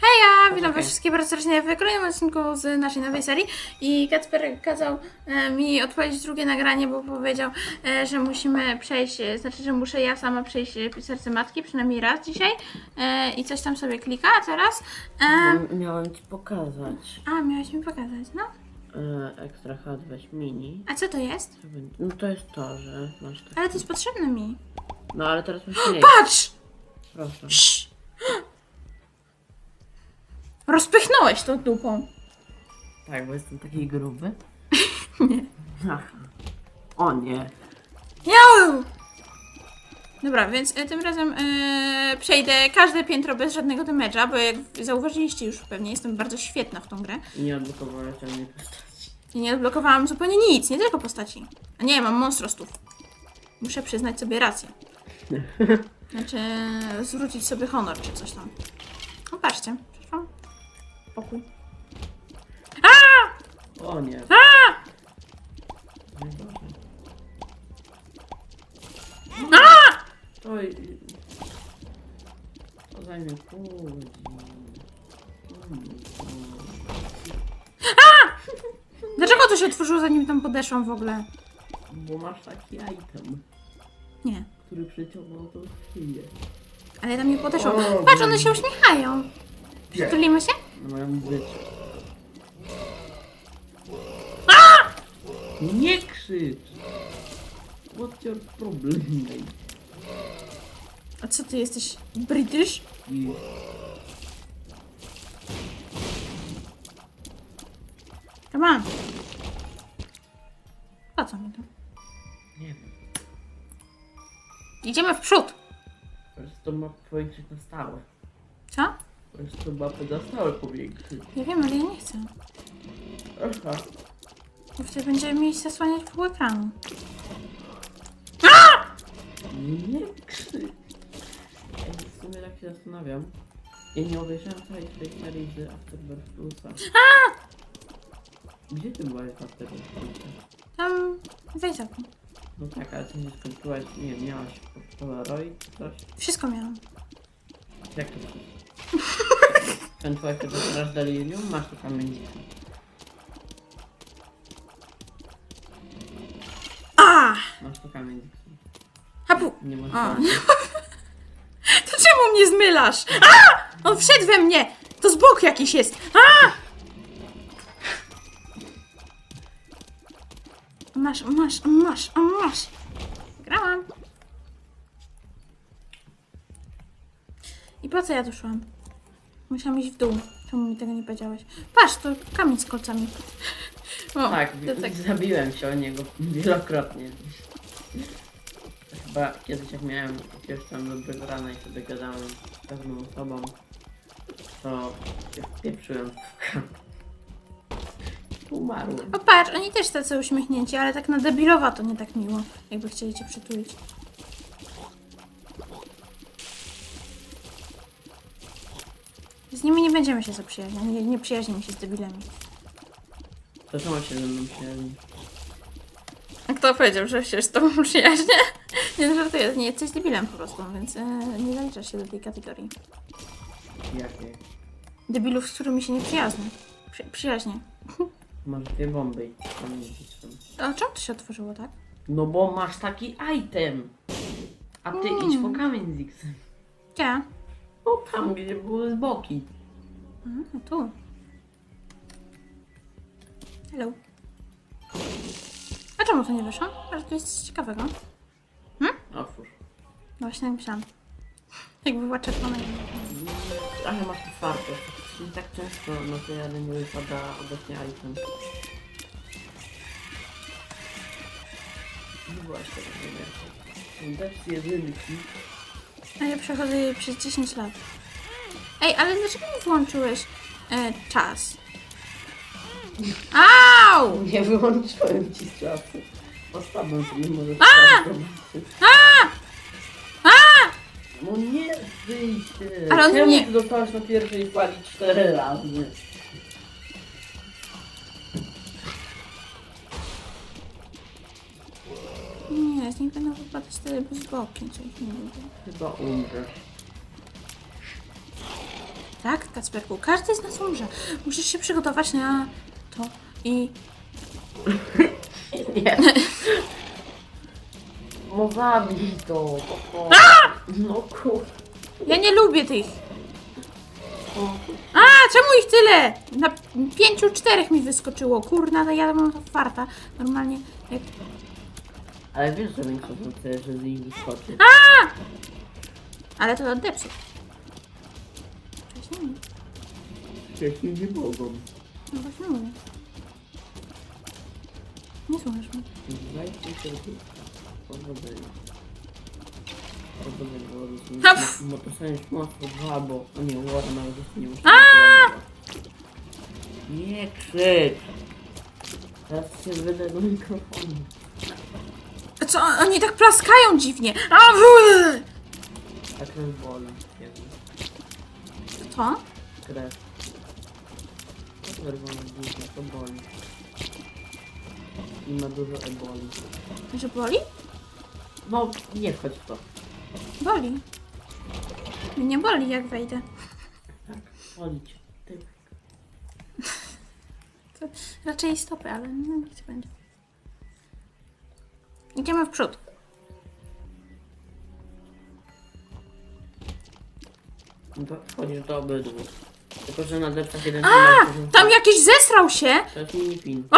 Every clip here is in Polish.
Heja! Witam Okej. wszystkich bardzo serdecznie w kolejnym odcinku z naszej nowej serii i Kacper kazał e, mi odpalić drugie nagranie, bo powiedział, e, że musimy przejść, e, znaczy, że muszę ja sama przejść serce matki, przynajmniej raz dzisiaj i coś tam sobie klika, a teraz... E, Bo Miałem ci pokazać a, miałeś mi pokazać, no. e, Extra Hot weź mini. A co to jest? No to jest to, że masz tak. Ale to jest potrzebne mi. No ale teraz mniej. Patrz! Proszę. Rozpychnąłeś tą dupą. Tak, bo jestem taki gruby. Nie. Ach. O nie. Miau! Dobra, więc e, tym razem e, przejdę każde piętro bez żadnego damage'a, bo jak zauważyliście już pewnie, jestem bardzo świetna w tą grę. Nie odblokowałeś żadnej postaci. I nie odblokowałam zupełnie nic, nie tylko postaci. A nie, mam monstrostów. Muszę przyznać sobie rację. Znaczy, zwrócić sobie honor czy coś tam. No patrzcie, przeszłam. Pokój. O nie. Najgorzej. Oj. To zajmie pół godziny. Dlaczego to się otworzyło zanim tam podeszłam w ogóle? Bo masz taki item, Nie, który przyciągnął tą chwilę. ale ja tam nie podeszłam. O, Patrz, one się uśmiechają. Przytulimy się? Mają być. Nie krzycz! What's your problem, mate? A co ty jesteś? British? I Come on. Po co mi to? nie wiem. Idziemy w przód. Po prostu ma powiększyć na stałe. Po prostu mapę na stałe powiększyć. Ja wiem, ale ja nie chcę. Aha. Bo wtedy będziemy mieli zasłaniać pół ekranu. Nie krzycz. Ja w sumie tak się zastanawiam. Ja nie obejrzałem całej tej serii z Afterbirth Plusa. Gdzie ty byłaś w Afterbirth Plusa? Tam weź za. No tak, ale co nie skończyłaś, nie wiem, miałaś Polaroid czy coś? Wszystko miałam. Jak to się? Skończyłaś tego teraz delirium? Masz tu kamień. A! Masz tu kamień. Hapu! Nie masz A. To czemu mnie zmylasz? A! On wszedł we mnie! To z boku jakiś jest! A! Masz, masz, masz, masz. Grałam. I po co ja tu szłam? Musiałam iść w dół. Czemu mi tego nie powiedziałeś? Patrz, to kamień z kolcami. O, Tak, to tak. zabiłem się o niego wielokrotnie. Chyba kiedyś jak miałem jakiegoś tam dobrego rana i sobie gadałem z pewną osobą, to się wpieprzyłem w. Umarłem. O patrz, oni też tacy uśmiechnięci, ale tak na debilowa to nie tak miło, jakby chcieli cię przytulić. Z nimi nie będziemy się zaprzyjaźniać, nie, nie przyjaźnimy się z debilami. To czemu się ze mną przyjaźni? A kto powiedział, że się z tobą przyjaźnię? Nie, no żartuję, nie jesteś debilem po prostu, więc e, nie zaliczasz się do tej kategorii. Jakie? Debilów, z którymi się nie przyjaźnię. Przy, przyjaźnię. Masz dwie bomby są. A czemu to się otworzyło, tak? No bo masz taki item! A ty Mm. idź po kamień z X. Gdzie? No tam, gdzie były z boki. A, no tu. Hello. A czemu to nie wyszło? Może to jest coś ciekawego. Otwórz. No właśnie tak myślałam. Jakby była czerwona. Ale masz tu farto. Czyli tak często na tej arenie wypada obecnie item. Nie byłaś tego nie Dać jedynki. A ja przechodzę jej przez 10 lat. Ej, ale dlaczego nie włączyłeś e, czas? Au! Nie wyłączyłem ci z czasu. Ostatnio to nie możesz zobaczyć. No nie wyjść. Ale on Czemu nie- ty dostałaś na pierwszej fali cztery razy? Nie, z nich będą wypadać wtedy bez boki, co ich nie lubię. Chyba umrzesz. Tak, Kacperku, każdy z nas umrze. Musisz się przygotować na to i... Nie. No zabij to. prostu. No kur... Ja nie lubię tych. o, A, czemu ich tyle? Na pięciu, czterech mi wyskoczyło. Kurna, to ja mam farta. Normalnie, jak... Ale wiesz, że większość chce, że z nich wyskoczy. Ale to od depsów. Wcześniej nie. Wcześniej nie mogą. No właśnie mówię. Nie słuchasz mnie. Dajcie się tu. Powodzenia. Powodzenia, bo rozumiem. To są już mocno dwa, bo... O nie, Warren nawet jeszcze nie musi. Nie krzycz! Teraz się wyda do mikrofonu. Co, oni tak plaskają dziwnie. A, wuj! A krew boli. Jezu. Co? Krew. To czerwone dużo, to boli. I ma dużo eboli. Że boli? No, nie wchodź w to. Boli. Nie boli, jak wejdę. Tak. Ty. To raczej stopy, ale no, niech to będzie. Idziemy w przód. To wchodzisz do obydwu. Tylko, że na deptach jeden A, tam jakiś zesrał się! To jest mini film.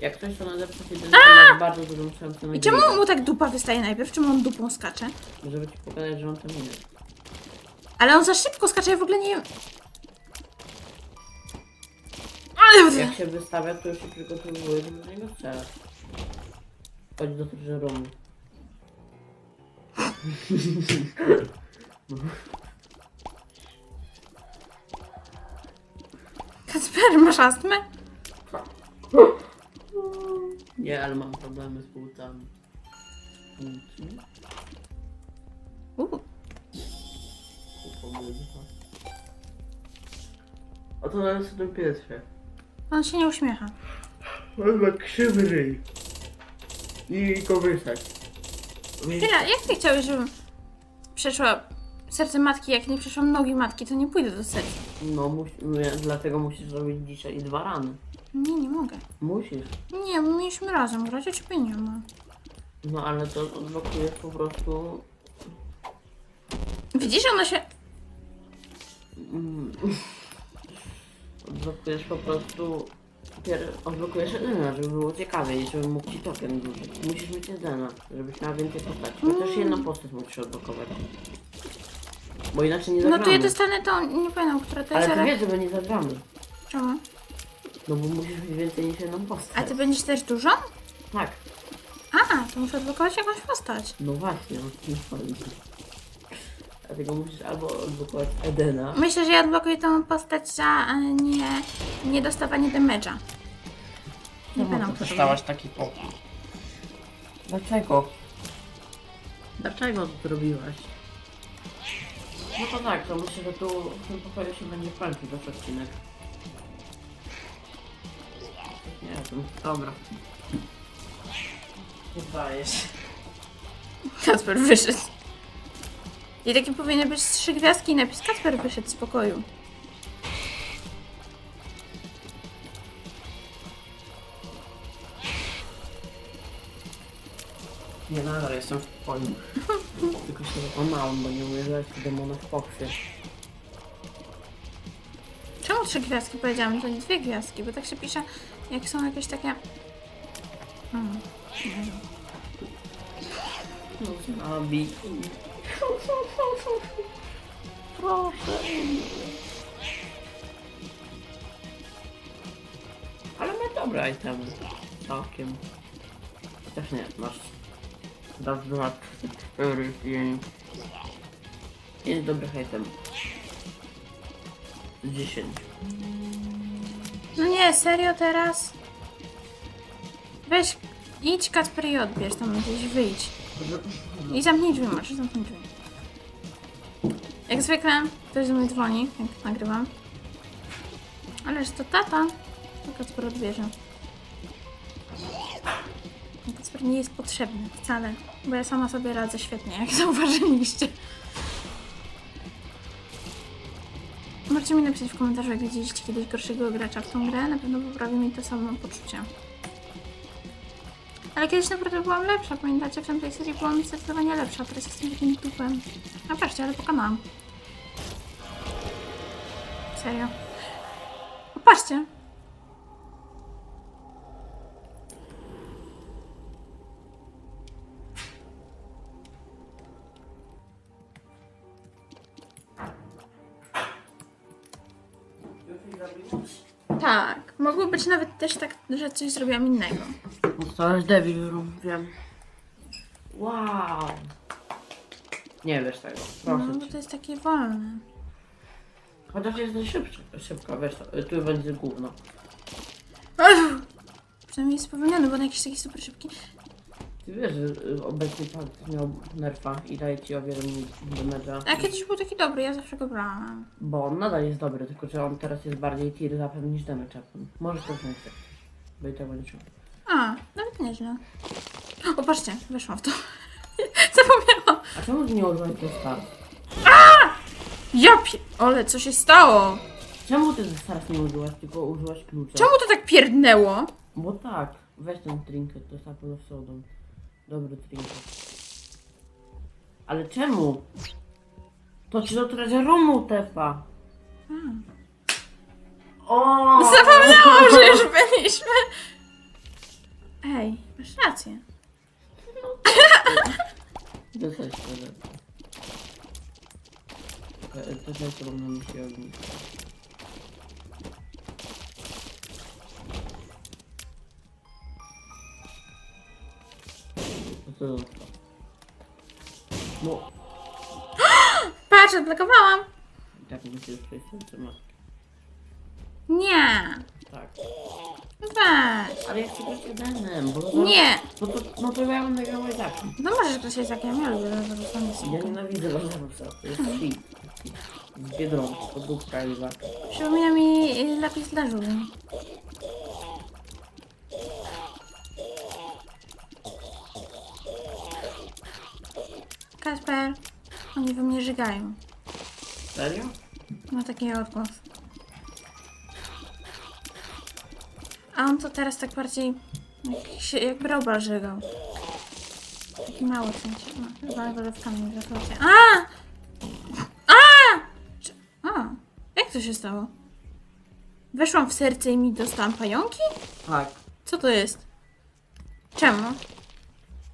Jak ktoś to na deptach jeden ma bardzo dużą szansę na I czemu mu tak dupa wystaje najpierw? Czemu on dupą skacze? Żeby ci pokazać, że on tam jest. Ale on za szybko skacze, ja w ogóle nie. Ale... Jak się wystawia, to już się przygotowuje, żeby do niego strzelać. Chodź do roomu. Kacper, masz astmę? Nie, ale mam problemy z płucami. Płucmi? Uuu. A to nawet do pierwsze. On się nie uśmiecha. On ma krzywy ryj. I kołysek. Chwila, jak ty chciałeś, żebym przeszła serce matki, jak nie przeszłam nogi matki, to nie pójdę do serca. No, musi, no, dlatego musisz zrobić dzisiaj dwa rany. Nie, nie mogę. Musisz. Nie, bo mieliśmy razem grać, a ciebie nie ma. No ale to odblokujesz po prostu... Widzisz, ona się... Mm, odblokujesz po prostu... Pier... Odblokujesz Edena, żeby było ciekawie i żeby mógł ci token zużyć. Musisz mieć Edena, żebyś miała więcej postaci. Chociaż jedną postać musisz odblokować. Bo inaczej nie No zagramy. to ja dostanę to, nie pamiętam, która to Ale jest, ty ale... wiesz, że nie zagramy. Czemu? No bo musisz mieć więcej niż jedną postać. A ty będziesz też dużo? Tak. A, to muszę odblokować jakąś postać. No właśnie, o tym chodzi. Dlatego musisz albo odblokować Edena. Myślę, że ja odblokuję tą postać za e, nie, nie dostawanie damage'a. Nie pamiętam, kto to był. taki pokój. Dlaczego? Dlaczego to zrobiłaś? No to tak, to myślę, że tu w tym pokoju się będzie kończył też odcinek. Nie wiem, dobra. Nie dajesz. Kacper wyszedł. I takie powinny być trzy gwiazdki i napis Kacper wyszedł z pokoju. Nie, nadal jestem w pokoju. Tylko się złamałem, bo nie uwierzyłeś w demona w foksy. Czemu trzy gwiazdki powiedziałam? To nie dwie gwiazdki, bo tak się pisze, jak są jakieś takie... Hmm. No, Abi. Proszę. Ale ma dobre itemy. Całkiem. Też nie, masz. Dwa, trzy, cztery, pięć. Pięć dobrych itemów. Z dziesięciu. No nie, serio teraz? Weź, idź Kacper i odbierz tam gdzieś, wyjdź. I zamknij drzwi, masz zamknij drzwi. Jak zwykle ktoś do mnie dzwoni, jak nagrywam. Ależ to tata. To Kacper odbierze. Kacper nie jest potrzebny wcale, bo ja sama sobie radzę świetnie, jak zauważyliście. Możecie mi napisać w komentarzu, jak widzieliście kiedyś gorszego gracza w tą grę. Na pewno poprawi mi to samo poczucie. Ale kiedyś naprawdę byłam lepsza, pamiętacie? W tamtej serii byłam zdecydowanie lepsza, teraz jestem takim dupem. A patrzcie, ale pokonałam. Serio. Popatrzcie. Tak. Mogło być nawet też tak, że coś zrobiłam innego. Dostałeś Devil Room, wiem. Wow. Nie wiesz tego, No, proszę bo cię. to jest takie wolne. Chociaż jesteś szybszy, szybka, wiesz, to, tu będzie gówno. Ech! Przynajmniej jest spowolniony, bo on jakiś taki super szybki. Ty wiesz, że y, obecny pakt miał nerfa i daje ci o wiele mniej damage'a. A kiedyś był taki dobry, ja zawsze go brałam. Bo on nadal jest dobry, tylko że on teraz jest bardziej tier zapewne niż damage weapon. Możesz to wziąć tak. Bo i nie czuł. A, nawet nieźle. O, patrzcie, weszłam w to. Zapomniałam. A czemu nie to start? Ja pie... Ole, co się stało? Czemu ty start nie użyłaś, tylko użyłaś klucza? Czemu to tak pierdnęło? Bo tak, weź ten trinket, to jest Apple of Sodom. Dobry trinket. Ale czemu? To ci do treasure'u tepa. O! Zapomniałam, że już byliśmy. Ej, masz rację. E, To jest co mam na myśli ognisko. No to. No, Patrz, odblokowałam. tak musisz przejść temat. Nie. Tak. Weź. Ale ja chcę grać jedenem, bo to... Nie. No to, no to ja będę grał i tak. No możesz grać jak ja ja lubię rozrzucanie Ja nienawidzę Lazarusa, to jest shit. Biedronki, podróbka walka. Przypomina mi y, lapis dla żółwi. Kasper, oni we mnie żygają. Serio? Ma taki odgłos. A on to teraz tak bardziej jak, się, robal żygał. Taki mały w sensie. No, chyba wylewkami gratulacje. A! A! Czy- A! Jak to się stało? Weszłam w serce i mi dostałam pająki? Tak. Co to jest? Czemu?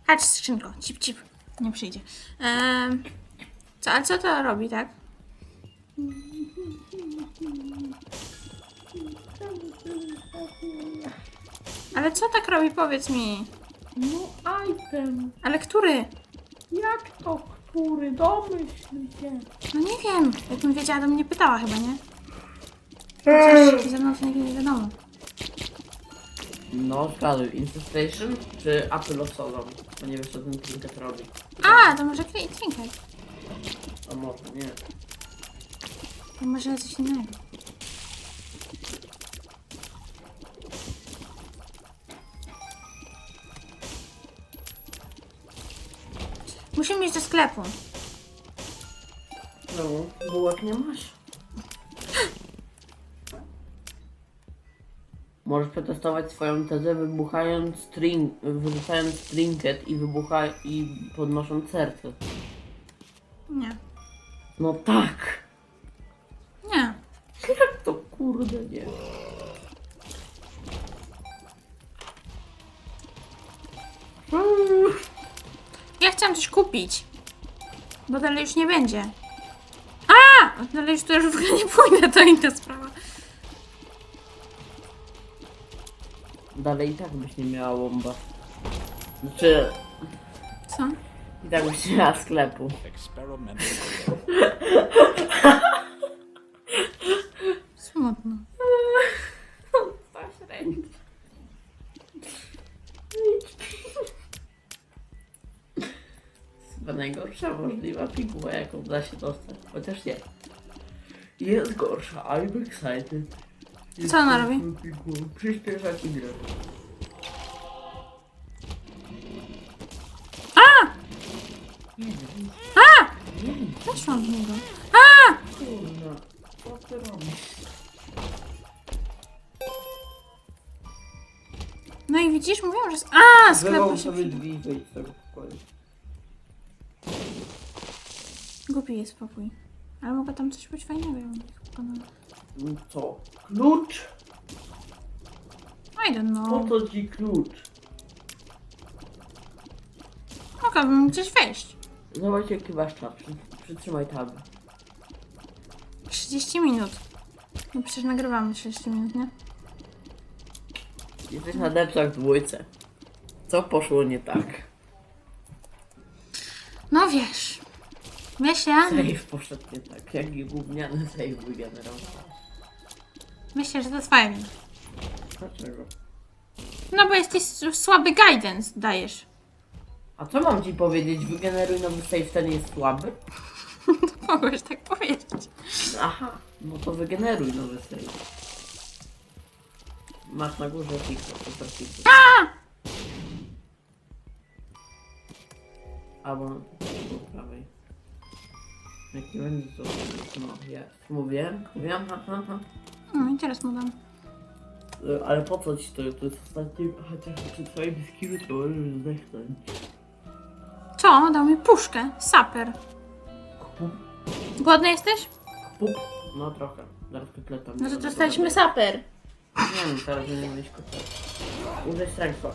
Chodź skrzynko, cip cip. Nie przyjdzie. Ehm, co, ale co to robi, tak? Ale co tak robi, powiedz mi. No item. Ale który? Jak to który? Domyśl się. No nie wiem. Jakbym wiedziała, to mnie pytała chyba, nie? Chociaż ze mną to nigdy nie wiadomo. No zgaduj, Infestation czy Apple of Sodom? Bo nie wiesz co ten trinket robi. A, to może kli- trinket. A może nie. To może coś innego. Musimy iść do sklepu. No, bułek nie masz. Możesz przetestować swoją tezę wybuchając string, wyrzucając trinket i wybucha i podnosząc serce. Nie. No tak. Nie. Jak to kurde nie? Mm. Ja chciałam coś kupić. Bo dalej już nie będzie. A! Dalej już tu już w ogóle nie pójdę, to inna sprawa. Dalej i tak byś nie miała łomba. Znaczy, Co? i tak byś nie miała sklepu. Experimental. najlepsza możliwa piguła, jaką da się dostać. Chociaż nie. Jest gorsza. I'm excited. Jest Co ona robi? piguła. Przyspiesza ci grę. A! Mhm. A! Mhm. Weszłam w niego. A! Kurna. Co ty? No i widzisz, mówiłam, że... A! Sklep się... sobie drzwi i. jest spokój. Ale mogę tam coś być fajnego. ja. No Co? Klucz? I don't Po know. to ci klucz. Mogłabym gdzieś wejść. Zobacz jaki masz czas. Przy- Przytrzymaj tab. 30 minut. No przecież nagrywamy 30 minut, nie? Jesteś na depsach dwójce. Co poszło nie tak? No wiesz. Myślę, Save poszedł nie tak. Jaki gówniany save wygenerował. myślę, że to twoja wina. Dlaczego? No bo jesteś s- słaby guidance dajesz. A co mam ci powiedzieć? Wygeneruj nowy save, ten jest słaby? Mogłeś tak powiedzieć. Aha, no to wygeneruj nowy save. Masz na górze fixa, super fixa. Albo na po prawej. Jak nie będzie to... No, jest. Mówiłem? Mówiłem? Ha, ha, ha. No i teraz mu dam. E, Ale po co ci to? To jest ostatni... Chociaż przy twoim skillu to możesz zdechnąć. Co? Dał mi puszkę. Saper. Pup, Głodny jesteś? pup. No trochę. Zaraz kotletam. No to dostaliśmy saper. Nie wiem, teraz nie mieć kotlet. Użyj strength'a.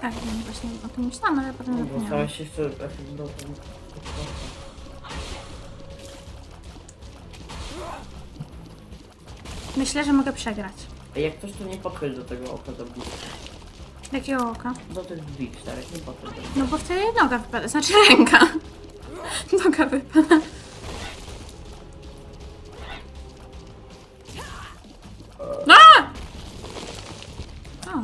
Tak, no właśnie o tym myślałam, ale potem No, zapomniałam. stałeś się jeszcze efekt do tego. Myślę, że mogę przegrać. A jak ktoś to nie podchodzi do tego oka do drzwi. Jakiego oka? Do tych drzwi czterech, nie podchodź. do- No bo wtedy noga wypada, znaczy ręka. Noga wypada. A! O,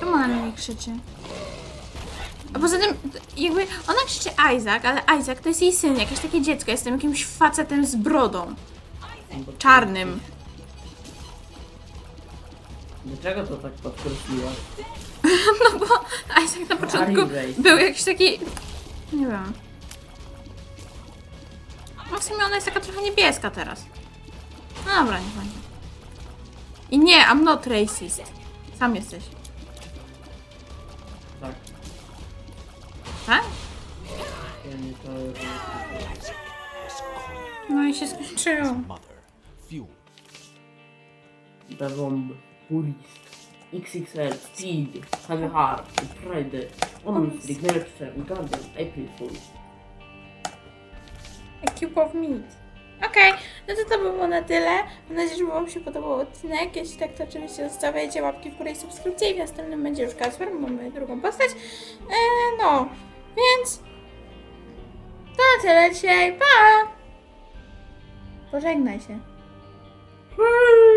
czemu ona na mnie krzyczy? A poza tym, jakby ona krzyczy Isaac, ale Isaac to jest jej syn, jakieś takie dziecko. Jestem jakimś facetem z brodą. Czarnym. Dlaczego to tak podkreśliłaś? No bo Isaac na początku był jakiś taki... Nie wiem. No w sumie ona jest taka trochę niebieska teraz. No dobra, nie będzie. I nie, I'm not racist. Sam jesteś. Tak? No i się skończyło. Da Bomb, Purist, XXL, Speed, Heavy Heart, Pride, Onstreak, Nerfster, Guardian, April Fool. A cube of meat. Okej, no to to by było na tyle. Mam nadzieję, że Wam się podobał odcinek. Jeśli tak, to oczywiście zostawiajcie łapki w górę i subskrypcję. I w następnym będzie już Kasper, mamy drugą postać. E, no, więc to na tyle dzisiaj. Pa! Pożegnaj się. Hej!